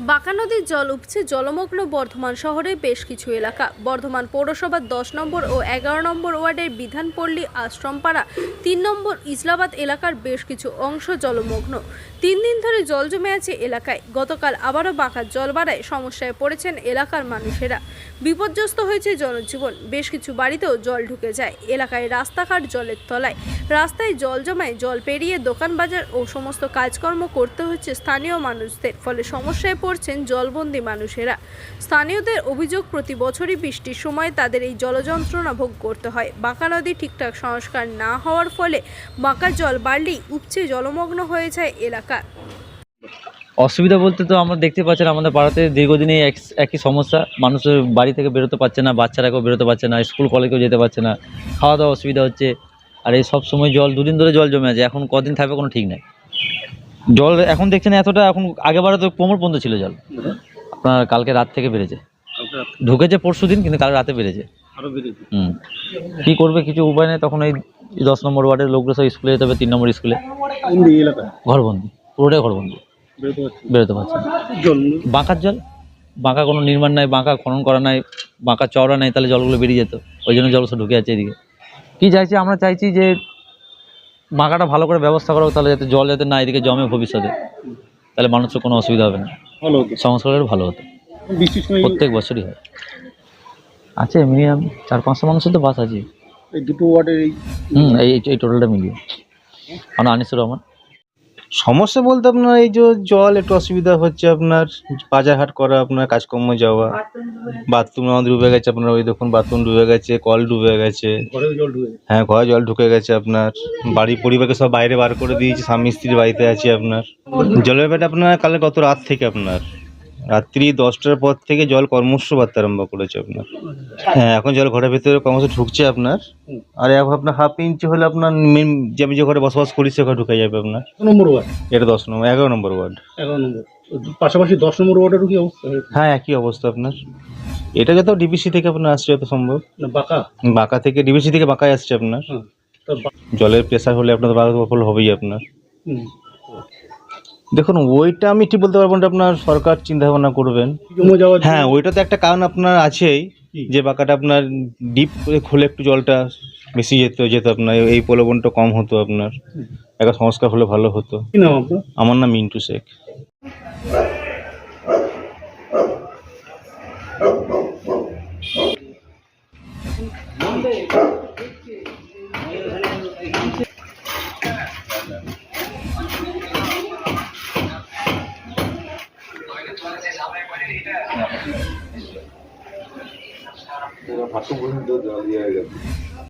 বাঁকা নদীর জল উপচে জলমগ্ন বর্ধমান শহরের বেশ কিছু এলাকা। বর্ধমান পৌরসভার দশ নম্বর ও এগারো নম্বর ওয়ার্ডের বিধানপল্লী আশ্রমপাড়া তিন নম্বর ইসলাবাদ এলাকার বেশ কিছু অংশ জলমগ্ন। তিন দিন ধরে জল জমে আছে এলাকায়। গতকাল আবারও বাঁকার জল বাড়ায় সমস্যায় পড়েছেন এলাকার মানুষেরা। বিপর্যস্ত হয়েছে জনজীবন। বেশ কিছু বাড়িতেও জল ঢুকে যায়। এলাকায় রাস্তাঘাট জলের তলায়। রাস্তায় জল জমায় জল পেরিয়ে দোকান বাজার ও সমস্ত কাজকর্ম করতে হচ্ছে স্থানীয় মানুষদের। ফলে সমস্যায় পড়ছেন জলবন্দী মানুষেরা। স্থানীয়দের অভিযোগ, প্রতি বছরই বৃষ্টির সময় তাদের এই জলযন্ত্রণা ভোগ করতে হয়। বাঁকা নদী ঠিকঠাক সংস্কার না হওয়ার ফলে বাঁকার জল বাড়লেই উপচে জলমগ্ন হয়ে যায় এলাকা। অসুবিধা বলতে তো আমরা দেখতে পাচ্ছেন, আমাদের পাড়াতে দীর্ঘদিনই এক- একই সমস্যা। মানুষের বাড়ি থেকে বেরোতে পারছে না, বাচ্চারা কেউ বেরোতে পারছে না, স্কুল কলেজেও যেতে পারছে না। খাওয়া দাওয়া অসুবিধা হচ্ছে। আর এই সব সময় জল, দুদিন ধরে জল জমে আছে। এখন কদিন থাকবে কোনো ঠিক নাই। জল এখন দেখছেন এতটা এখন আগেবারে তো কোমর পর্যন্ত ছিল জল। আপনার কালকে রাত থেকে বেড়েছে। ঢুকেছে পরশু দিন কিন্তু কাল রাতে বেড়েছে। হুম। কী করবে কিছু উপায় নেই তখন এই দশ নম্বর ওয়ার্ডের লোকগুলো সব স্কুলে যেতে হবে তিন নম্বর স্কুলে। ঘরবন্দি পুরোটাই ঘরবন্দি। বেরোতে পারছি পারছে বাঁকার জল? বাঁকা কোনো নির্মাণ নাই বাঁকা খনন করা নাই বাঁকা চওড়া নাই তাহলে জলগুলো বেরিয়ে যেত। ওই জন্য জল সব ঢুকে আছে এদিকে। কী চাইছি আমরা চাইছি যে বাঁকাটা ভালো করে ব্যবস্থা করা তাহলে যাতে জল যাতে না এদিকে জমে ভবিষ্যতে। তাহলে মানুষের কোনো অসুবিধা হবে না। সংস্কারের ভালো হতো। প্রত্যেক বছরই হয়। আছে মিনিমাম চার পাঁচশো মানুষের তো বাস আছে। এই দুটো ওয়ার্ডের এই হুম এই এই টোটালটা মিলিয়ে। আমার আনিসুর রহমান। সমস্যা বলতে আপনার এই যে জল একটু অসুবিধা হচ্ছে আপনার বাজার হাট করা আপনার কাজকর্ম যাওয়া। বাথরুম আমাদের ডুবে গেছে আপনার ওই দেখুন বাথরুম ডুবে গেছে কল ডুবে গেছে। হ্যাঁ ঘরে জল ঢুকে গেছে আপনার। বাড়ি পরিবারকে সব বাইরে বার করে দিয়েছে স্বামী স্ত্রীর বাড়িতে আছে আপনার। জলের ব্যাপারটা আপনার কালে গত রাত থেকে আপনার। রাত্রি দশটার পর থেকে জল কর্মস্য বাড়তে আরম্ভ করেছে আপনার। হ্যাঁ এখন জল ঘরের ভিতরে ক্রমশ ঢুকছে আপনার। আর এখন আপনার হাফ ইঞ্চি হলে আপনার মেন যে আমি যে ঘরে বসবাস করি সে ঘরে ঢুকে যাবে আপনার। Number ward. এটা দশ নম্বর এগারো নম্বর ওয়ার্ড। এগারো নম্বর। পাশাপাশি দশ নম্বর ওয়ার্ডেরও কি অবস্থা হ্যাঁ একই অবস্থা আপনার। এটা যত ডিবিসি থেকে আপনার আসছে যত সম্ভব। বাঁকা? বাঁকা থেকে ডিবিসি থেকে বাঁকায় আসছে আপনার। হ্যাঁ জলের প্রেশার হলে আপনার বাঁকা হবেই আপনার। দেখুন ওইটা আমি ঠিক বলতে পারব না আপনার সরকার চিন্তা ভাবনা করবেন হ্যাঁ ওইটা তো একটা কারণ আপনার আছেই যে বাঁকাটা আপনার ডিপ খুলে একটু জলটা বেশি যেত যেত আপনার এই প্রলোভনটা কম হতো আপনার। একটা সংস্কার হলে ভালো হতো। আমার নাম Mintu Sheikh. Monday. Era uma turma andando ali,